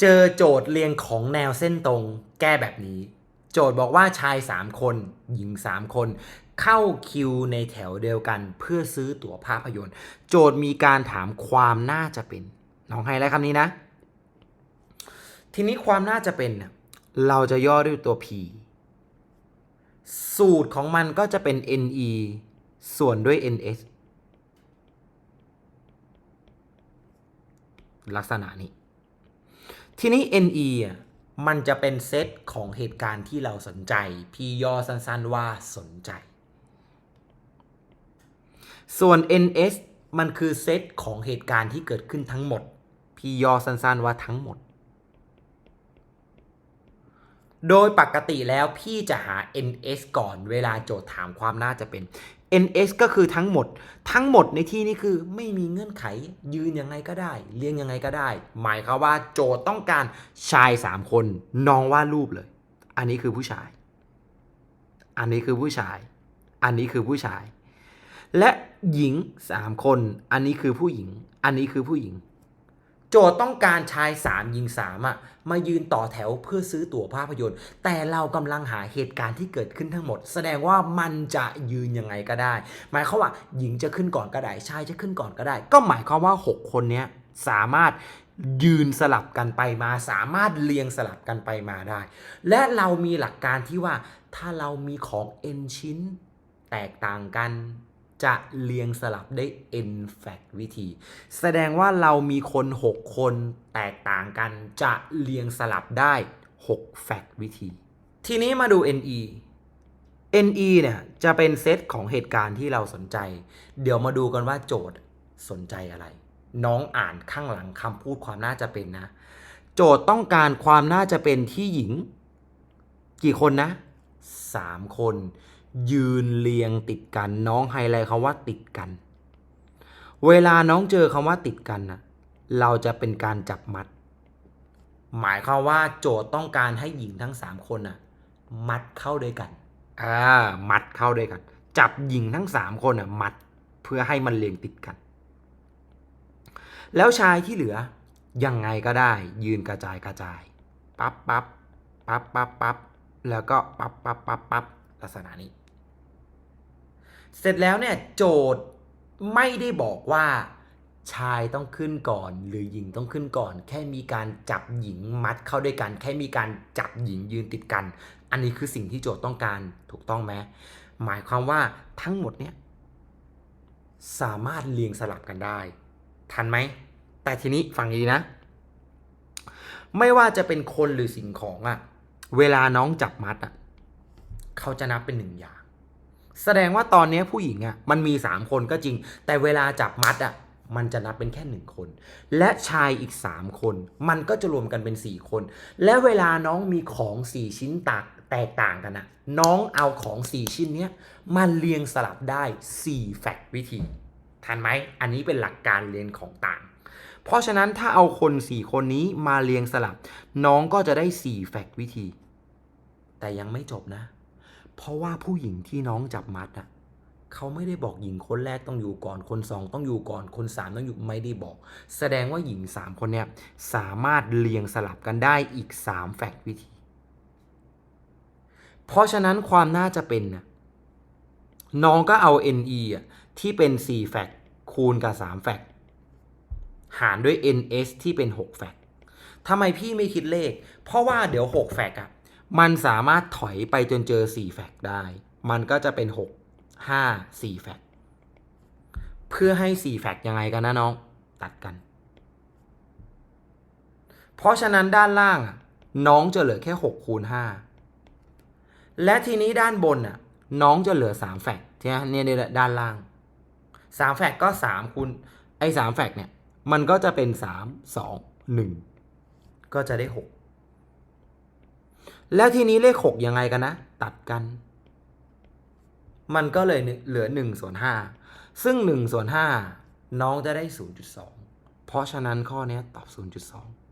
เจอโจทย์เรียงของแนวเส้นตรง แก้แบบนี้ โจทย์บอกว่าชาย 3 คน หญิง 3 คน เข้าคิวในแถวเดียวกัน เพื่อซื้อตั๋วภาพยนตร์ โจทย์มีการถามความน่าจะเป็นน้องให้แล้วคำนี้นะ ทีนี้ความน่าจะเป็นน่ะเราจะย่อด้วยตัว p สูตรของมันก็จะเป็น ne ส่วนด้วย ns ลักษณะนี้ ทีนี้ ne อะมันจะเป็นเซตของเหตุการณ์ที่เราสนใจ พี่ย่อสั้นๆว่าสนใจ ส่วน ns มันคือเซตของเหตุการณ์ที่เกิดขึ้นทั้งหมด พี่ย่อสั้นๆว่าทั้งหมด โดยปกติแล้วพี่จะหา ns ก่อนเวลาโจทย์ถามความน่าจะเป็น ns ก็คือทั้งหมด ทั้งหมดในที่นี้คือไม่มีเงื่อนไข ยืนยังไงก็ได้เรียงยังไงก็ได้ หมายความว่าโจทย์ต้องการชาย 3 คนน้องวาดรูปเลย อันนี้คือผู้ชาย อันนี้คือผู้ชาย อันนี้คือผู้ชาย และหญิง 3 คน อันนี้คือผู้หญิง อันนี้คือผู้หญิง โจทย์ต้องการชาย 3 หญิง3อะมายืนต่อแถวเพื่อซื้อตั๋วภาพยนตร์ แต่เรากำลังหาเหตุการณ์ที่เกิดขึ้นทั้งหมด แสดงว่ามันจะยืนยังไงก็ได้ หมายความว่าหญิงจะขึ้นก่อนก็ได้ชายจะขึ้นก่อนก็ได้ ก็หมายความว่า 6 คนเนี้ยสามารถยืนสลับกันไปมา สามารถเรียงสลับกันไปมาได้ และเรามีหลักการที่ว่าถ้าเรามีของ n ชิ้น แตกต่างกัน จะเรียงสลับได้ n fact วิธี แสดงว่าเรามีคน 6 คนแตกต่างกัน จะเรียงสลับได้6 fact วิธี ทีนี้มาดู ne ne เนี่ยจะเป็นเซตของเหตุการณ์ที่เราสนใจ เดี๋ยวมาดูกันว่าโจทย์สนใจอะไร น้องอ่านข้างหลังคำพูดความน่าจะเป็นนะ โจทย์ต้องการความน่าจะเป็นที่หญิง กี่คนนะ 3 คน ยืนเรียงติดกัน น้องไฮไลท์คำว่าติดกัน เวลาน้องเจอคำว่าติดกันนะเราจะเป็นการจับมัด หมายความว่าโจทย์ต้องการให้หญิงทั้ง3คนน่ะ มัดเข้าด้วยกันอ่ามัดเข้าด้วยกัน จับหญิงทั้ง3คนน่ะมัดเพื่อให้มันเรียงติดกัน แล้วชายที่เหลือยังไงก็ได้ ยืนกระจายกระจายปั๊บปั๊บปั๊บปั๊บปั๊บแล้วก็ปั๊บปั๊บปั๊บปั๊บลักษณะนี้ เสร็จแล้วเนี่ยโจทย์ไม่ได้บอกว่าชายต้องขึ้นก่อนหรือหญิงต้องขึ้นก่อน แค่มีการจับหญิงมัดเข้าด้วยกัน แค่มีการจับหญิงยืนติดกัน อันนี้คือสิ่งที่โจทย์ต้องการถูกต้องไหมหมายความว่าทั้งหมดเนี่ยสามารถเรียงสลับกันได้ ทันไหม แต่ทีนี้ฟังดีนะ ไม่ว่าจะเป็นคนหรือสิ่งของอะเวลาน้องจับมัดอะเขาจะนับเป็นหนึ่งอย่าง แสดงว่าตอนนี้ผู้หญิงอะมันมีสามคนก็จริง แต่เวลาจับมัดอะมันจะนับเป็นแค่หนึ่งคน และชายอีกสามคน มันก็จะรวมกันเป็นสี่คน และเวลาน้องมีของสี่ชิ้นตากแตกต่างกันอะน้องเอาของสี่ชิ้นเนี้ยมาเรียงสลับได้สี่แฟกต์วิธีทันไหมอันนี้เป็นหลักการเรียนของต่าง เพราะฉะนั้นถ้าเอาคน 4 คนนี้มาเรียงสลับ น้องก็จะได้ 4 แฟกต์วิธี แต่ยังไม่จบนะ เพราะว่าผู้หญิงที่น้องจับมัดอะเขาไม่ได้บอกหญิงคนแรกต้องอยู่ก่อนคน2ต้องอยู่ก่อนคน3ต้องอยู่ไม่ได้บอก แสดงว่าหญิง3คนเนี้ยสามารถเรียงสลับกันได้อีก3แฟกต์วิธี เพราะฉะนั้นความน่าจะเป็นน่ะน้องก็เอา NE อะที่เป็น4แฟกต์คูณกับ3แฟกต์หารด้วย ns ที่เป็น6แฟกต์ทำไมพี่ไม่คิดเลข เพราะว่าเดี๋ยว6แฟกต์อะ มันสามารถถอยไปจนเจอ 4 แฟกต์ได้ มันก็จะเป็น 6 5 4 แฟกต์เพื่อให้ 4 แฟกต์ยังไงกันนะน้อง ตัดกัน เพราะฉะนั้นด้านล่างน้องจะเหลือแค่ 6 คูณ 5 และทีนี้ด้านบนอะน้องจะเหลือ 3 แฟกต์ใช่ไหมเนี่ยเนี่ยด้านล่าง 3 แฟกต์ก็ 3 คูณ ไอ้3แฟกต์เนี่ย มันก็จะเป็น 3 2 1 ก็จะได้ 6 แล้วทีนี้เลขหกยังไงกันนะ ตัดกัน มันก็เลยเหลือหนึ่งส่วนห้าซึ่งหนึ่งส่วนห้าน้องจะได้ศูนย์จุดสองเพราะฉะนั้นข้อนี้ตอบ0.2